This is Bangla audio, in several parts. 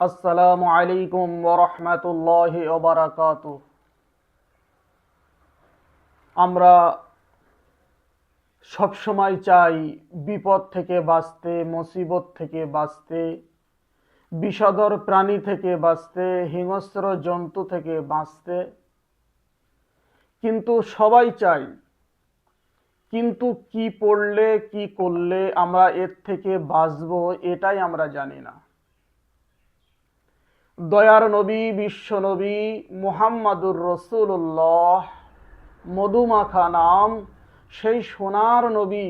আসসালামু আলাইকুম ওরহমতুল্লাহ ওবরাকাত আমরা সবসময় চাই বিপদ থেকে বাঁচতে, মুসিবত থেকে বাঁচতে বিষধর প্রাণী থেকে বাঁচতে, হিংস্র জন্তু থেকে বাঁচতে। কিন্তু সবাই চাই, কিন্তু কি পড়লে, কি করলে আমরা এর থেকে বাঁচবো, এটাই আমরা জানি না। দয়ার নবী, বিশ্ব নবী মুহাম্মাদুর রসুল্লাহ মধুমাখা নাম, সেই সোনার নবী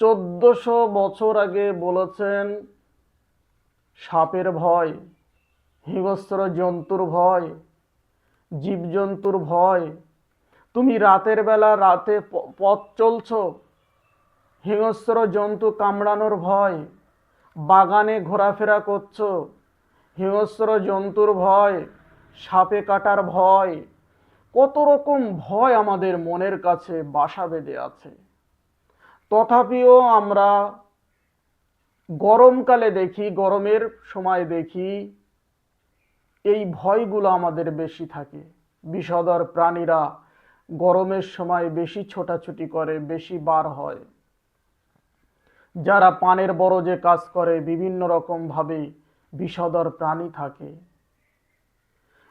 চোদ্দশো বছর আগে বলেছেন, সাপের ভয়, হিংস্র জন্তুর ভয়, জীবজন্তুর ভয়, তুমি রাতের বেলা রাতে পথ চলছো, হিংস্র জন্তু কামড়ানোর ভয়, বাগানে ঘোরাফেরা করছ হিংস্র জন্তুর ভয়, সাপে কাটার ভয়, কত রকম ভয় আমাদের মনের কাছে বাসা বেঁধে আছে। তথাপিও আমরা গরমকালে দেখি, গরমের সময় দেখি, এই ভয়গুলো আমাদের বেশি থাকে। বিষধর প্রাণীরা গরমের সময় বেশি ছোটাছুটি করে, বেশি বার হয়। যারা পানের বরজে কাজ করে, বিভিন্ন রকম ভাবে বিষধর প্রাণী থাকে।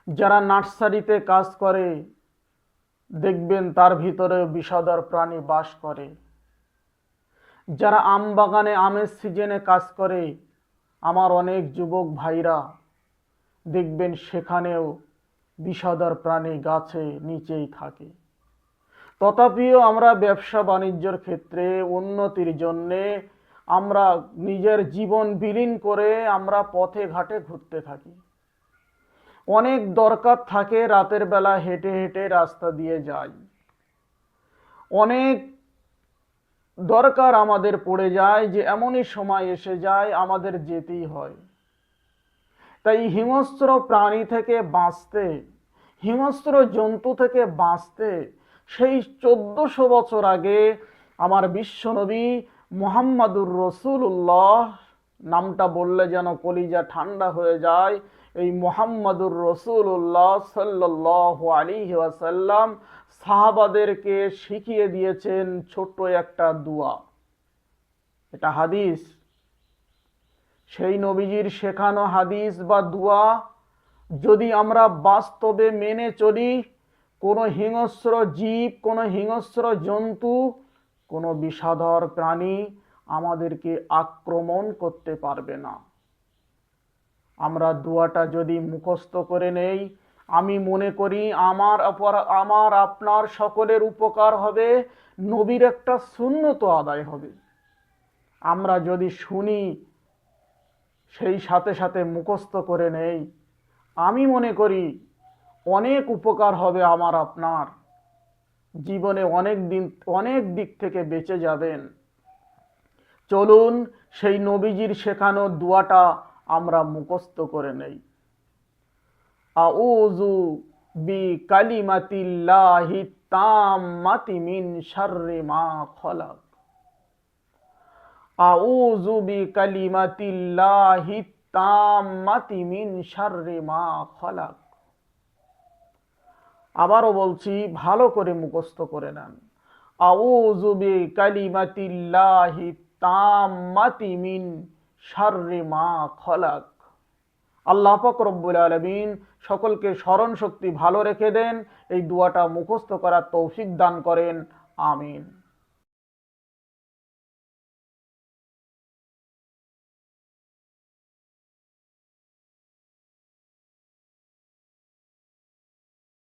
যারা নার্সারিতে কাজ করে, দেখবেন তার ভিতরে বিষধর প্রাণী বাস করে। যারা আম বাগানে আমের সিজনে কাজ করে, আমার অনেক যুবক ভাইরা, দেখবেন সেখানেও বিষধর প্রাণী গাছে নিচেই থাকে। তথাপিও আমরা ব্যবসা বাণিজ্যর ক্ষেত্রে উন্নতির জন্যে আমরা নিজের জীবন বিলীন করে আমরা পথে ঘাটে ঘুরতে থাকি। অনেক দরকার থাকে রাতের বেলা হেঁটে হেঁটে রাস্তা দিয়ে যাই। অনেক দরকার আমাদের পড়ে যায় যে এমনই সময় এসে যায় আমাদের যেতেই হয়। তাই হিংস্র প্রাণী থেকে বাঁচতে, হিংস্র জন্তু থেকে বাঁচতে সেই চোদ্দশো বছর আগে আমার বিশ্বনবী মোহাম্মদুর রসুল্লাহ নামটা বললে যেন কলিজা ঠান্ডা হয়ে যায়। এই মোহাম্মদুর রসুল্লাহ সাল্লাহ আলী ওয়াসাল্লাম সাহাবাদেরকে শিখিয়ে দিয়েছেন ছোট্ট একটা দুয়া। এটা হাদিস। সেই নবীজির শেখানো হাদিস বা দুয়া যদি আমরা বাস্তবে মেনে চলি, কোনো হিংস্র জীব, কোনো হিংস্র জন্তু কোনো বিষাধর প্রাণী আমাদেরকে আক্রমণ করতে পারবে না। আমরা দুয়াটা যদি মুখস্থ করে নেই, আমি মনে করি আমার আমার আপনার সকলের উপকার হবে, নবীর একটা শূন্যত আদায় হবে। আমরা যদি শুনি, সেই সাথে সাথে মুখস্থ করে নেই, আমি মনে করি অনেক উপকার হবে আমার আপনার। জীবনে অনেক দিন, অনেক দিক থেকে বেঁচে যাবেন। চলুন সেই নবীজির শেখানো দুয়াটা আমরা মুখস্থ করে নেই। আউযু বি কালিমাতিল্লাহি তাম্মাতি মিন শাররি মা খলাক। আউযু বি কালিমাতিল্লাহি তাম্মাতি মিন শাররি মা খলাক। আবারও বলছি, ভালো করে মুখস্থ করে নেন। আউজুবে কালিমাতিল্লাহি তামাতি মিন শাররি মা খলাক। আল্লাহ পাক আলমিন সকলকে স্মরণ শক্তি ভালো রেখে দেন। এই দুয়াটা মুখস্থ করার তৌফিক দান করেন। আমিন।